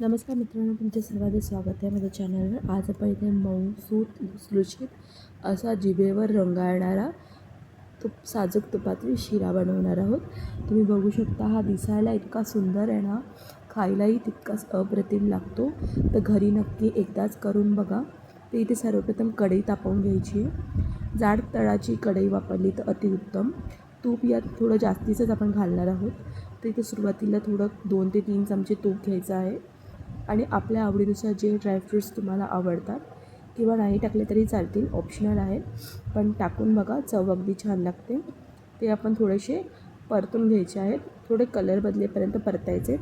नमस्कार मित्रांनो तुमचे सर्वांचे स्वागत आहे माझ्या चॅनलवर. आज आपण इथे मऊ सूत लुसलुशीत असा जिभेवर रंगाळणारा तूप साजूक तुपातली शिरा बनवणार आहोत. तुम्ही बघू शकता हा दिसायला इतका सुंदर आहे ना खायलाही तितकाच अप्रतिम लागतो. तर घरी नक्की एकदाच करून बघा. ते इथे सर्वप्रथम कढई तापवून घ्यायची आहे. जाड तळाची कढई वापरली तर अतिउत्तम तूप यात थोडं जास्तीचंच आपण घालणार आहोत. तर इथे सुरुवातीला थोडं दोन ते तीन चमचे तूप घ्यायचं आहे. आणि आपल्या आवडीनुसार जे ड्रायफ्रूट्स तुम्हाला आवडतात किंवा नाही टाकले तरी चालतील. ऑप्शनल आहे. पण टाकून बघा चव अगदी छान लागते. ते आपण थोडेसे परतून घ्यायचे आहेत. थोडे कलर बदलेपर्यंत परतायचे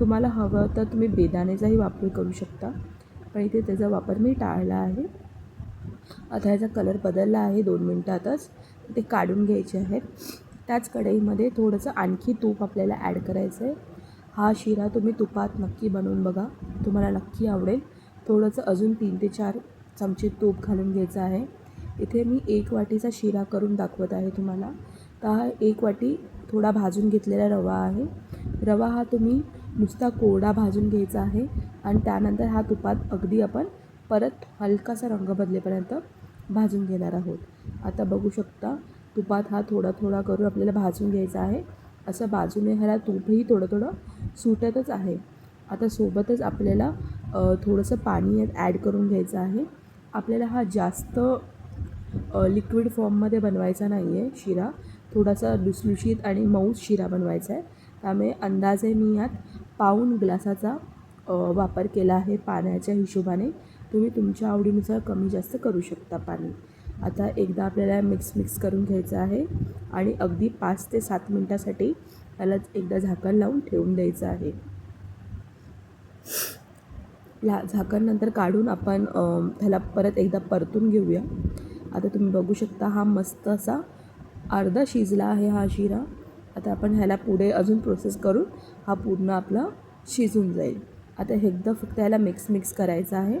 तुम्हाला हवं तर तुम्ही बेदाण्याचाही वापर करू शकता. पण इथे त्याचा वापर मी टाळला आहे. आता ह्याचा कलर बदलला आहे दोन मिनटातच. ते काढून घ्यायचे आहेत. त्याच कढईमध्ये थोडंसं आणखी तूप आपल्याला ॲड करायचं आहे हा शिरा तुम्ही तुपात नक्की बनवून बघा. तुम्हाला नक्की आवडेल. थोडंसं अजून तीन ते चार चमचे तूप घालून घ्यायचं आहे. इथे मी एक वाटीचा शिरा करून दाखवत आहे तुम्हाला. तर हा एक वाटी थोडा भाजून घेतलेला रवा आहे. रवा हा तुम्ही नुसता कोरडा भाजून घ्यायचा आहे आणि त्यानंतर हा तुपात अगदी आपण परत हलकासा रंग बदलेपर्यंत भाजून घेणार आहोत. आता बघू शकता तुपात हा थोडा थोडा करून आपल्याला भाजून घ्यायचा आहे. असं बाजूने ह्याला तूपही थोडं थोडं सुटतच आहे. आता सोबतच आपल्याला थोडंसं पाणी यात ॲड करून घ्यायचं आहे. आपल्याला हा जास्त लिक्विड फॉर्ममध्ये बनवायचा नाही आहे शिरा. थोडासा लुसलुशीत आणि मऊ शिरा बनवायचा आहे. त्यामुळे अंदाजे मी यात पाऊण ग्लासाचा वापर केला आहे पाण्याच्या हिशोबाने. तुम्ही तुमच्या आवडीनुसार कमी जास्त करू शकता पाणी. आता एकदा आपल्याला मिक्स मिक्स करून घ्यायचं आहे. आणि अगदी पाच ते सात मिनटासाठी त्याला एकदा झाकण लावून ठेवून द्यायचं आहे. ला झाकण नंतर काढून आपण त्याला परत एकदा परतून घेऊया. आता तुम्ही बघू शकता हा मस्त असा अर्धा शिजला आहे हा शिरा. आता आपण ह्याला पुढे अजून प्रोसेस करून हा पूर्ण आपला शिजून जाईल. आता एकदा फक्त ह्याला मिक्स मिक्स करायचं आहे.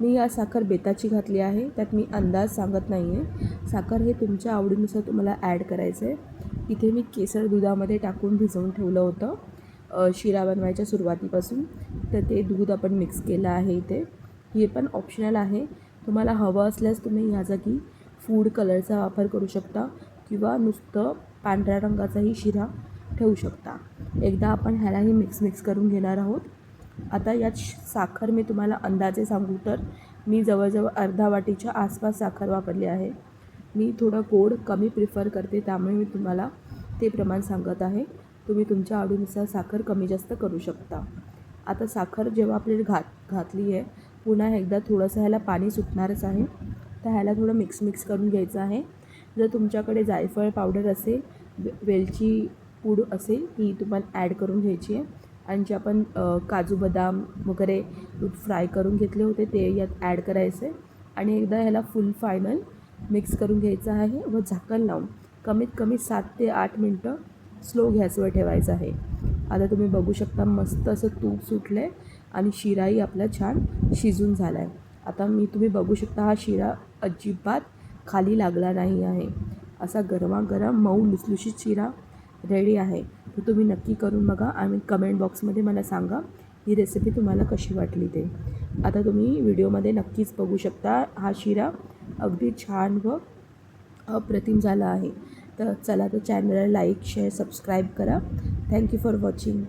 मी या साखर बेताची घातली आहे. त्यात मी अंदाज सांगत नाही आहे साखर हे तुमच्या आवडीनुसार तुम्हाला ॲड करायचं आहे इथे मी केसर दुधामध्ये टाकून भिजवून ठेवलं होतं शिरा बनवायच्या सुरुवातीपासून. तर ते दूध आपण मिक्स केलं आहे इथे. हे पण ऑप्शनल आहे. तुम्हाला हवं असल्यास तुम्ही ह्या जागी फूड कलरचा वापर करू शकता किंवा नुसतं पांढऱ्या रंगाचाही शिरा ठेवू शकता. एकदा आपण ह्यालाही मिक्स मिक्स करून घेणार आहोत. आता यात साखर मी तुम्हाला अंदाजे सांगू तर मी जवळजवळ अर्धा वाटीच्या आसपास साखर वापरली आहे. मी थोडं गोड कमी प्रिफर करते त्यामुळे मी तुम्हाला ते प्रमाण सांगत आहे. तुम्ही तुमच्या आवडीनुसार साखर कमी जास्त करू शकता. आता साखर जेव्हा आपल्याला घात घातली आहे पुन्हा एकदा थोडंसं ह्याला पाणी सुटणारच आहे. तर ह्याला थोडं मिक्स मिक्स करून घ्यायचं आहे. जर तुमच्याकडे जायफळ पावडर असेल वे वेलची पूड असेल ती तुम्हाला ॲड करून घ्यायची आहे. आणि जे आपण काजू बदाम वगैरे फ्राय करून घेतले होते ते यात ॲड करायचे. आणि एकदा ह्याला फुल फायनल मिक्स करून घ्यायचं आहे व झाकण लावून कमीत कमी सात ते आठ मिनटं स्लो गॅसवर ठेवायचं आहे. आता तुम्ही बघू शकता मस्त असं तूप सुटलं आहे आणि शिराही आपला छान शिजून झाला आहे आता मी तुम्ही बघू शकता हा शिरा अजिबात खाली लागला नाही आहे. असा गरमागरम मऊ लुसलुशीत शिरा रेडी आहे. तर तुम्ही नक्की करून बघा आम्ही कमेंट बॉक्समध्ये मला सांगा ही रेसिपी तुम्हाला कशी वाटली ते. आता तुम्ही व्हिडिओमध्ये नक्कीच बघू शकता हा शिरा अगदी छान व अप्रतिम झाला आहे. तर चला तर चॅनलला लाईक शेअर सबस्क्राईब करा. Thank you for watching